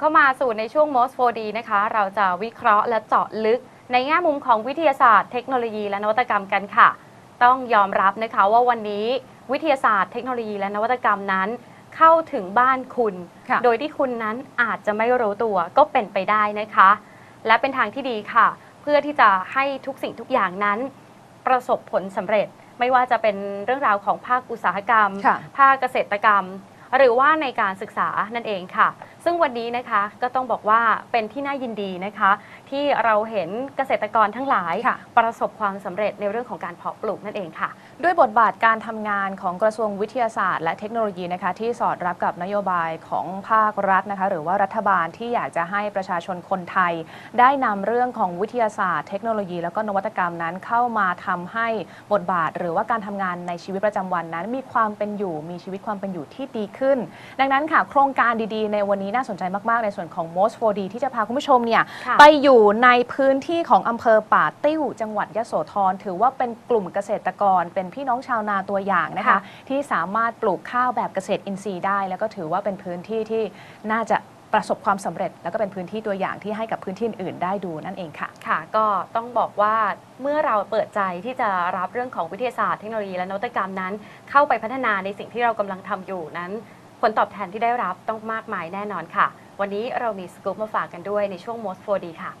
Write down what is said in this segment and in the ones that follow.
เข้ามาสู่ในช่วง Most 4D นะคะ เราจะวิเคราะห์และเจาะลึก ในแง่มุมของวิทยาศาสตร์ เทคโนโลยีและนวัตกรรมกันค่ะ ต้องยอมรับนะคะว่าวันนี้วิทยาศาสตร์ เทคโนโลยีและนวัตกรรมนั้น เข้าถึงบ้านคุณค่ะโดยที่คุณนั้นอาจจะไม่รู้ตัวก็เป็นไปได้นะคะ และเป็นทางที่ดีค่ะ เพื่อที่จะให้ทุกสิ่งทุกอย่างนั้น ประสบผลสำเร็จไม่ว่าจะเป็นเรื่องราวของภาคอุตสาหกรรมค่ะภาคเกษตรกรรม หรือว่าในการศึกษานั่นเองค่ะ ซึ่งวันนี้นะคะก็ต้องบอกว่าเป็นที่น่ายินดีนะคะ ที่เราเห็นเกษตรกรทั้งหลายค่ะประสบความสำเร็จในเรื่องของการเพาะปลูกนั่นเองค่ะ ด้วยบทบาทการทำงานของกระทรวงวิทยาศาสตร์ และเทคโนโลยีนะคะที่สอดรับกับนโยบายของภาครัฐนะคะหรือว่ารัฐบาลที่อยากจะให้ประชาชนคนไทย ได้นำเรื่องของวิทยาศาสตร์ เทคโนโลยี แล้วก็นวัตกรรมนั้นเข้ามาทำให้บทบาท หรือว่าการทำงานในชีวิตประจำวันนั้น มีความเป็นอยู่มีชีวิตความเป็นอยู่ที่ดีขึ้น ดังนั้นค่ะ โครงการดีๆ ในวันนี้น่าสนใจมากๆ ในส่วนของ Most 4D ที่จะพาคุณผู้ชมเนี่ยไปอยู่ในพื้นที่ของอำเภอป่าติ้ว จังหวัดยะโสธรถือว่าเป็นกลุ่มเกษตรกรเป็นพี่น้องชาวนาตัวอย่างนะคะ ค่ะ ที่สามารถปลูกข้าวแบบเกษตรอินทรีย์ได้ แล้วก็ถือว่าเป็นพื้นที่ที่น่าจะประสบความสำเร็จ แล้วก็เป็นพื้นที่ตัวอย่างที่ให้กับพื้นที่อื่นๆได้ดูนั่นเองค่ะ ค่ะก็ต้องบอกว่าเมื่อเราเปิดใจที่จะรับเรื่องของวิทยาศาสตร์เทคโนโลยีและนวัตกรรมนั้น เข้าไปพัฒนาในสิ่งที่เรากำลังทำอยู่นั้น ผลตอบแทนที่ได้รับต้องมากมายแน่นอนค่ะ วันนี้เรามีสกู๊ปมาฝากกันด้วยในช่วง Most 4D ค่ะ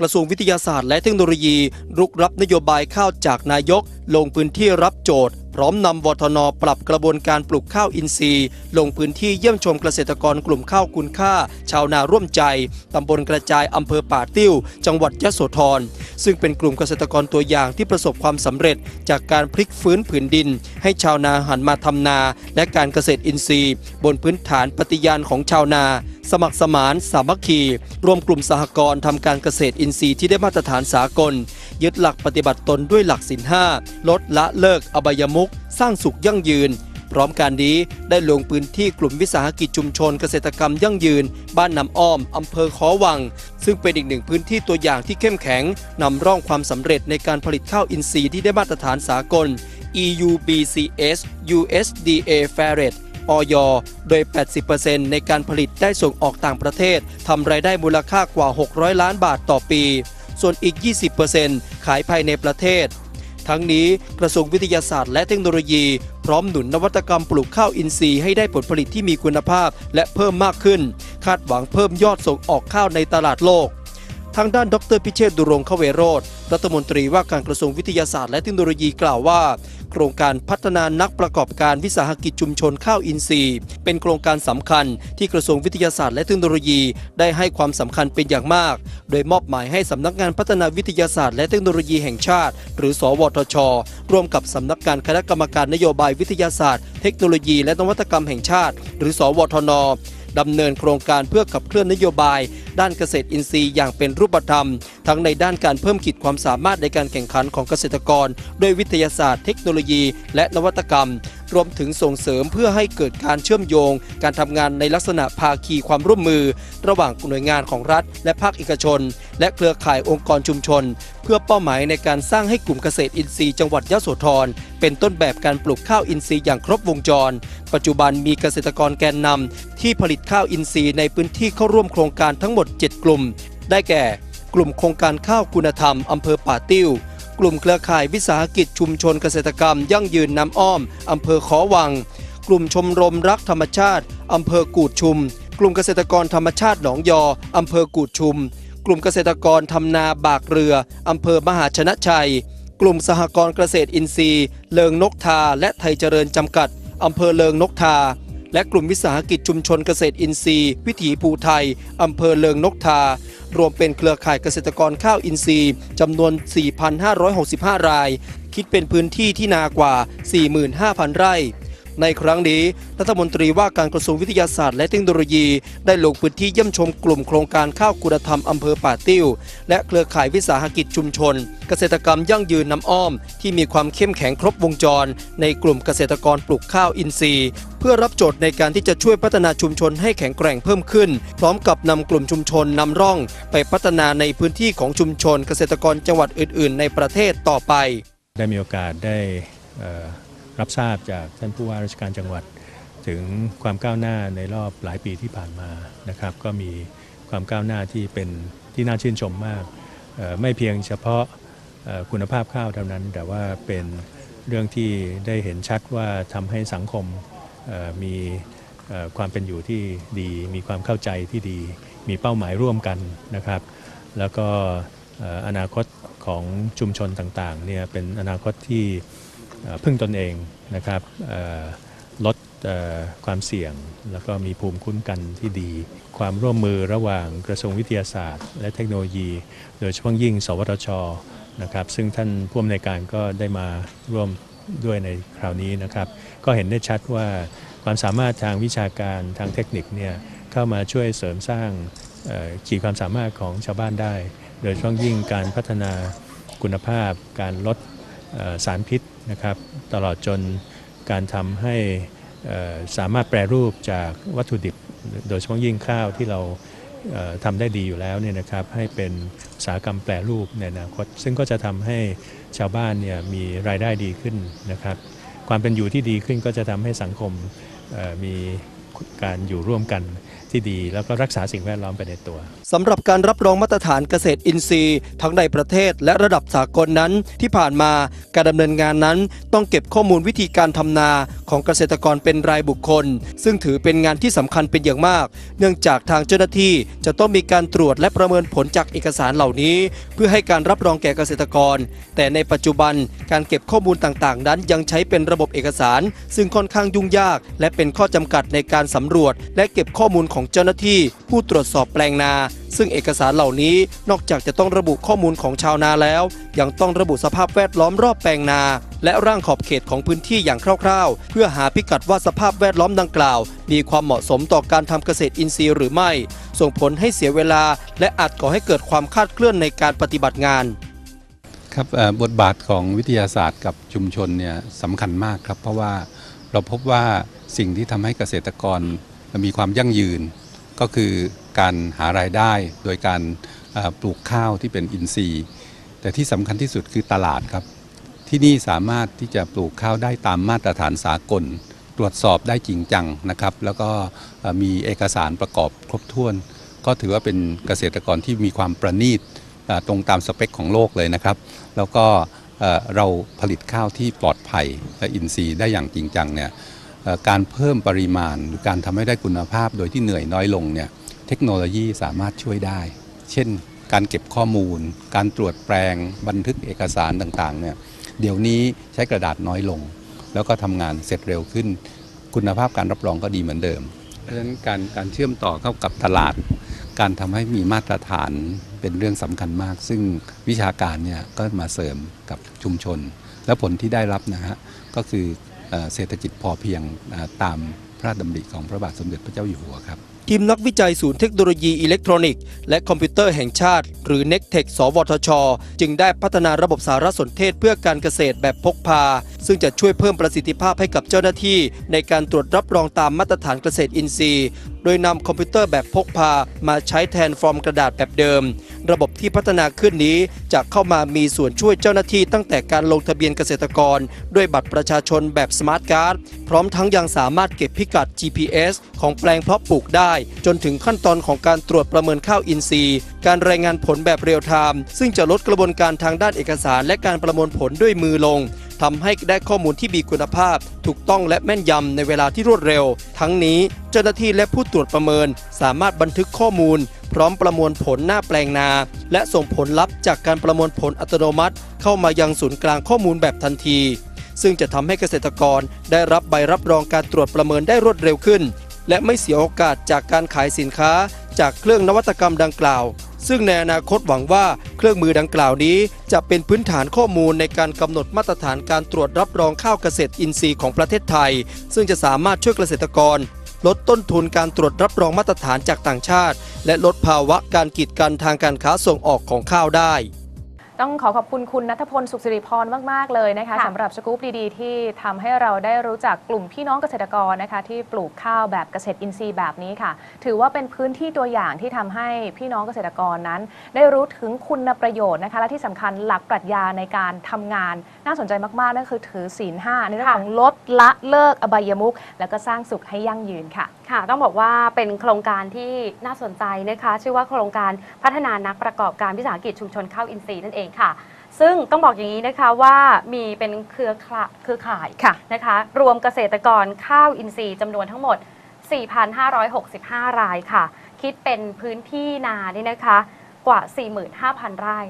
กระทรวงวิทยาศาสตร์และเทคโนโลยี รุกรับนโยบายข้าวจากนายก ลงพื้นที่รับโจทย์ พร้อมนำวทนปรับกระบวนการปลูกข้าวอินทรีย์ ลงพื้นที่เยี่ยมชมเกษตรกรกลุ่มข้าวคุณค่า ชาวนาร่วมใจตำบลกระจายอำเภอป่าติ้ว จังหวัดยะโสธรซึ่งเป็นกลุ่มเกษตรกรตัวอย่างที่ประสบความสำเร็จ จากการพลิกฟื้นผืนดิน ให้ชาวนาหันมาทำนา และการเกษตรอินทรีย์ บนพื้นฐานปฏิญาณของชาวนา สมัครสมาน สามัคคี รวมกลุ่มสหกรณ์ทำการเกษตรอินทรีย์ที่ได้มาตรฐานสากล ยึดหลักปฏิบัติตนด้วยหลักศีลห้าลดละเลิกอบายมุขสร้างสุขยั่งยืน พร้อมการนี้ได้ลงพื้นที่กลุ่มวิสาหกิจชุมชนเกษตรกรรมยั่งยืน บ้านน้ำอ้อมอำเภอขอวัง ซึ่งเป็นอีกหนึ่งพื้นที่ตัวอย่างที่เข้มแข็งนำร่องความสำเร็จในการผลิตข้าวอินทรีย์ที่ได้มาตรฐานสากล EUBCS USDA f a i r e t ออยโดย 80%ในการผลิตได้ส่งออกต่างประเทศทำรายได้มูลค่ากว่า 600 ล้านบาทต่อปี ส่วนอีก 20%ขายภายในประเทศ ทั้งนี้กระทรวงวิทยาศาสตร์และเทคโนโลยี พร้อมหนุนนวัตกรรมปลูกข้าวอินทรีย์ให้ได้ผลผลิตที่มีคุณภาพและเพิ่มมากขึ้น คาดหวังเพิ่มยอดส่งออกข้าวในตลาดโลก ทางด้านดรพิเชษดุรงคเวโรธรัฐมนตรีว่าการกระทรวงวิทยาศาสตร์และเทคโนโลยีกล่าวว่า โครงการพัฒนานักประกอบการวิสาหกิจชุมชนข้าวอินทรีย์ เป็นโครงการสำคัญที่กระทรวงวิทยาศาสตร์และเทคโนโลยี ได้ให้ความสำคัญเป็นอย่างมาก โดยมอบหมายให้สำนักงานพัฒนาวิทยาศาสตร์และเทคโนโลยีแห่งชาติ หรือ สวทช ร่วมกับสำนักงานคณะกรรมการนโยบายวิทยาศาสตร์ เทคโนโลยี และนวัตกรรมแห่งชาติ หรือ สวทน ดำเนินโครงการเพื่อขับเคลื่อนนโยบาย ด้านเกษตรอินทรีย์อย่างเป็นรูปธรรม ทั้งในด้านการเพิ่มขีดความสามารถในการแข่งขันของเกษตรกร ด้วยวิทยาศาสตร์เทคโนโลยี และนวัตกรรม รวมถึงส่งเสริมเพื่อให้เกิดการเชื่อมโยง การทำงานในลักษณะภาคีความร่วมมือ ระหว่างหน่วยงานของรัฐ และภาคเอกชน และเครือข่ายองค์กรชุมชน เพื่อเป้าหมายในการสร้างให้กลุ่มเกษตรอินทรีย์จังหวัดยะโสธรเป็นต้นแบบการปลูกข้าวอินทรีย์อย่างครบวงจร ปัจจุบันมีเกษตรกรแกนนำที่ผลิตข้าวอินทรีย์ในพื้นที่เข้าร่วมโครงการทั้งหมด 7 กลุ่ม ได้แก่ กลุ่มโครงการข้าวคุณธรรมอำเภอป่าติ้ว กลุ่มเครือข่ายวิสาหกิจชุมชนเกษตรกรรม ยั่งยืนน้ำอ้อมอำเภอขอวัง กลุ่มชมรมรักธรรมชาติอำเภอกูดชุม กลุ่มเกษตรกรธรรมชาติหนองยออำเภอกูดชุม กลุ่มเกษตรกรทำนาบากเรืออำเภอมหาชนะชัย กลุ่มสหกรณ์เกษตรอินทรีย์ เลิงนกทา และไทยเจริญจำกัดอำเภอเลิงนกทา และกลุ่มวิสาหกิจชุมชนเกษตรอินทรีย์ วิถีภูไทยอำเภอเลิงนกทา รวมเป็นเครือข่ายเกษตรกรข้าวอินทรีย์จำนวน 4,565 ราย คิดเป็นพื้นที่ที่นากว่า 45,000 ไร่ ในครั้งนี้รัฐมนตรีว่าการกระทรวงวิทยาศาสตร์และเทคโนโลยี ได้ลงพื้นที่เยี่ยมชมกลุ่มโครงการข้าวคุณธรรมอำเภอป่าติ้ว และเครือข่ายวิสาหกิจชุมชน เกษตรกรรมยั่งยืนน้ำอ้อม ที่มีความเข้มแข็งครบวงจร ในกลุ่มเกษตรกรปลูกข้าวอินทรีย์ เพื่อรับโจทย์ในการที่จะช่วยพัฒนาชุมชนให้แข็งแกร่งเพิ่มขึ้น พร้อมกับนำกลุ่มชุมชนนำร่อง ไปพัฒนาในพื้นที่ของชุมชน เกษตรกรจังหวัดอื่น ๆ ในประเทศต่อไป ได้มีโอกาสได้ รับทราบจากท่านผู้ว่าราชการจังหวัด ถึงความก้าวหน้าในรอบหลายปีที่ผ่านมานะครับ ก็มีความก้าวหน้าที่เป็นที่น่าชื่นชมมาก ไม่เพียงเฉพาะคุณภาพข้าวเท่านั้น แต่ว่าเป็นเรื่องที่ได้เห็นชัดว่าทำให้สังคมมีความเป็นอยู่ที่ดี มีความเข้าใจที่ดี มีเป้าหมายร่วมกันนะครับ แล้วก็อนาคตของชุมชนต่างๆเนี่ยเป็นอนาคตที่ พึ่งตนเองนะครับลดความเสี่ยง แล้วก็มีภูมิคุ้มกันที่ดี ความร่วมมือระหว่างกระทรวงวิทยาศาสตร์ และเทคโนโลยี โดยเฉพาะยิ่ง สวทชนะครับซึ่งท่านผู้อำนวยการก็ได้มาร่วมด้วยในคราวนี้นะครับก็เห็นได้ชัดว่าความสามารถทางวิชาการทางเทคนิคเนี่ยเข้ามาช่วยเสริมสร้างขีดความสามารถของชาวบ้านได้ โดยเฉพาะยิ่งการพัฒนาคุณภาพ การลดสารพิษ นะครับตลอดจนการทำให้สามารถแปรรูปจากวัตถุดิบโดยเฉพาะยิ่งข้าวที่เราทำได้ดีอยู่แล้วเนี่ยนะครับให้เป็นอุตสาหกรรมแปรรูปในอนาคต ซึ่งก็จะทำให้ชาวบ้านเนี่ยมีรายได้ดีขึ้นนะครับ ความเป็นอยู่ที่ดีขึ้นก็จะทำให้สังคมมีการอยู่ร่วมกัน ที่ดี แล้วก็รักษาสิ่งแวดล้อมไปในตัวสำหรับการรับรองมาตรฐานเกษตรอินทรีย์ ทั้งในประเทศและระดับสากลนั้นที่ผ่านมาการดำเนินงานนั้น ต้องเก็บข้อมูลวิธีการทำนาของเกษตรกรเป็นรายบุคคล ซึ่งถือเป็นงานที่สำคัญเป็นอย่างมาก เนื่องจากทางเจ้าหน้าที่จะต้องมีการตรวจและประเมินผลจากเอกสารเหล่านี้ เพื่อให้การรับรองแก่เกษตรกร แต่ในปัจจุบันการเก็บข้อมูลต่างๆ นั้นยังใช้เป็นระบบเอกสาร ซึ่งค่อนข้างยุ่งยาก และเป็นข้อจำกัดในการสำรวจ และเก็บข้อมูลของเจ้าหน้าที่ผู้ตรวจสอบแปลงนา ซึ่งเอกสารเหล่านี้นอกจากจะต้องระบุข้อมูลของชาวนาแล้ว ยังต้องระบุสภาพแวดล้อมรอบแปลงนา และร่างขอบเขตของพื้นที่อย่างคร่าวๆ เพื่อหาพิกัดว่าสภาพแวดล้อมดังกล่าว มีความเหมาะสมต่อการทำเกษตรอินทรีย์หรือไม่ ส่งผลให้เสียเวลา และอาจก่อให้เกิดความคลาดเคลื่อนในการปฏิบัติงานครับบทบาทของวิทยาศาสตร์กับชุมชนเนี่ยสำคัญมากครับ เพราะว่าเราพบว่าสิ่งที่ทำให้เกษตรกร มีความยั่งยืน ก็คือการหารายได้โดยการปลูกข้าวที่เป็นอินทรีย์ แต่ที่สำคัญที่สุดคือตลาดครับ ที่นี่สามารถที่จะปลูกข้าวได้ตามมาตรฐานสากล ตรวจสอบได้จริงจังนะครับ แล้วก็มีเอกสารประกอบครบถ้วน ก็ถือว่าเป็นเกษตรกรที่มีความประณีตตรงตามสเปคของโลกเลยนะครับ แล้วก็เราผลิตข้าวที่ปลอดภัยและอินทรีย์ได้อย่างจริงจังเนี่ย การเพิ่มปริมาณ หรือการทำให้ได้คุณภาพโดยที่เหนื่อยน้อยลงเนี่ยเทคโนโลยีสามารถช่วยได้ เช่น การเก็บข้อมูล การตรวจแปลง บันทึกเอกสารต่างๆเนี่ยเดี๋ยวนี้ใช้กระดาษน้อยลง แล้วก็ทำงานเสร็จเร็วขึ้น คุณภาพการรับรองก็ดีเหมือนเดิม เพราะฉะนั้นการการเชื่อมต่อเข้ากับตลาด การทำให้มีมาตรฐานเป็นเรื่องสำคัญมาก ซึ่งวิชาการเนี่ยก็มาเสริมกับชุมชน และผลที่ได้รับนะฮะก็คือ เศรษฐกิจพอเพียงตามพระราชดำริของพระบาทสมเด็จพระเจ้าอยู่หัวครับทีมนักวิจัยศูนย์เทคโนโลยีอิเล็กทรอนิกส์และคอมพิวเตอร์แห่งชาติ หรือ n e c t e c h สวทช จึงได้พัฒนาระบบสารสนเทศเพื่อการเกษตรแบบพกพาซึ่งจะช่วยเพิ่มประสิทธิภาพให้กับเจ้าหน้าที่ ในการตรวจรับรองตามมาตรฐานเกษตรอินทรีย์ โดยนำคอมพิวเตอร์แบบพกพามาใช้แทนฟอร์มกระดาษแบบเดิม ระบบที่พัฒนาขึ้นนี้จะเข้ามามีส่วนช่วยเจ้าหน้าที่ตั้งแต่การลงทะเบียนเกษตรกร ด้วยบัตรประชาชนแบบสมาร์ทการ์ดพร้อมทั้งยังสามารถเก็บพิกัด GPS ของแปลงเพาะปลูกได้ จนถึงขั้นตอนของการตรวจประเมินข้าวอินทรีย์ การรายงานผลแบบเรียลไทม์ซึ่งจะลดกระบวนการทางด้านเอกสาร และการประมวลผลด้วยมือลง ทำให้ได้ข้อมูลที่มีคุณภาพ ถูกต้องและแม่นยำในเวลาที่รวดเร็ว ทั้งนี้เจ้าหน้าที่และผู้ตรวจประเมิน สามารถบันทึกข้อมูล พร้อมประมวลผลหน้าแปลงนา และส่งผลลัพธ์จากการประมวลผลอัตโนมัติ เข้ามายังศูนย์กลางข้อมูลแบบทันที ซึ่งจะทำให้เกษตรกรได้รับใบรับรองการตรวจประเมินได้รวดเร็วขึ้น และไม่เสียโอกาสจากการขายสินค้า จากเครื่องนวัตกรรมดังกล่าว ซึ่งในอนาคตหวังว่าเครื่องมือดังกล่าวนี้ จะเป็นพื้นฐานข้อมูลในการกำหนดมาตรฐานการตรวจรับรองข้าวเกษตรอินทรีย์ของประเทศไทย ซึ่งจะสามารถช่วยเกษตรกร ลดต้นทุนการตรวจรับรองมาตรฐานจากต่างชาติ และลดภาวะการกีดกันทางการค้าส่งออกของข้าวได้ ต้องขอขอบคุณคุณนัทพลสุขสิริพรมาก ๆ เลยนะคะค่ะสำหรับสกู๊ปดี ๆ ที่ทำให้เราได้รู้จักกลุ่มพี่น้องเกษตรกรนะคะที่ปลูกข้าวแบบเกษตรอินทรีย์แบบนี้ค่ะ ถือว่าเป็นพื้นที่ตัวอย่างที่ทำให้พี่น้องเกษตรกรนั้น ได้รู้ถึงคุณประโยชน์นะคะและที่สำคัญหลักปรัชญาในการทำงาน น่าสนใจมากๆนั่นคือถือศีลห้าในเรื่องค่ะของลดละเลิกอบายมุขแล้วก็สร้างสุขให้ยั่งยืนค่ะ ค่ะ ต้องบอกว่าเป็นโครงการที่น่าสนใจนะคะ ชื่อว่าโครงการพัฒนานักประกอบการวิสาหกิจชุมชนข้าวอินทรีย์นั่นเองค่ะ ซึ่งต้องบอกอย่างนี้นะคะว่ามีเป็นเครือข่ายเครือข่ายค่ะนะคะ รวมเกษตรกรข้าวอินทรีย์จำนวนทั้งหมด 4,565 รายค่ะ คิดเป็นพื้นที่นานี่นะคะกว่า 45,000 ไร่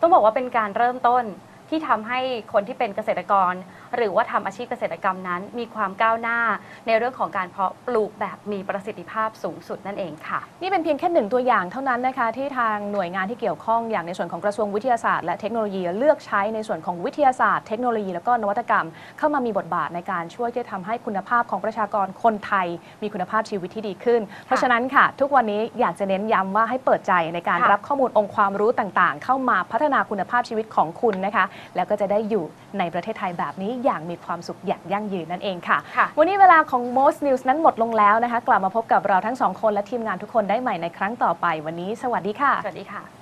ต้องบอกว่าเป็นการเริ่มต้นที่ทำให้คนที่เป็นเกษตรกร หรือว่าทำอาชีพเกษตรกรรมนั้น มีความก้าวหน้าในเรื่องของการเพาะปลูกแบบมีประสิทธิภาพสูงสุดนั่นเองค่ะ นี่เป็นเพียงแค่หนึ่งตัวอย่างเท่านั้นนะคะที่ทางหน่วยงานที่เกี่ยวข้องอย่างในส่วนของกระทรวงวิทยาศาสตร์และเทคโนโลยีเลือกใช้ในส่วนของวิทยาศาสตร์เทคโนโลยีแล้วก็นวัตกรรม เข้ามามีบทบาทในการช่วยที่จะทำให้คุณภาพของประชากรคนไทย มีคุณภาพชีวิตที่ดีขึ้น เพราะฉะนั้นค่ะ ทุกวันนี้อยากจะเน้นย้ำว่าให้เปิดใจในการรับข้อมูลองค์ความรู้ต่างๆ เข้ามาพัฒนาคุณภาพชีวิตของคุณนะคะ แล้วก็จะได้อยู่ในประเทศไทยแบบนี้อย่างมีความสุขอย่างยั่งยืนนั่นเองค่ะค่ะ วันนี้เวลาของ Most News นั้นหมดลงแล้วนะคะ กลับมาพบกับเราทั้งสองคนและทีมงานทุกคนได้ใหม่ในครั้งต่อไปวันนี้ สวัสดีค่ะ สวัสดีค่ะ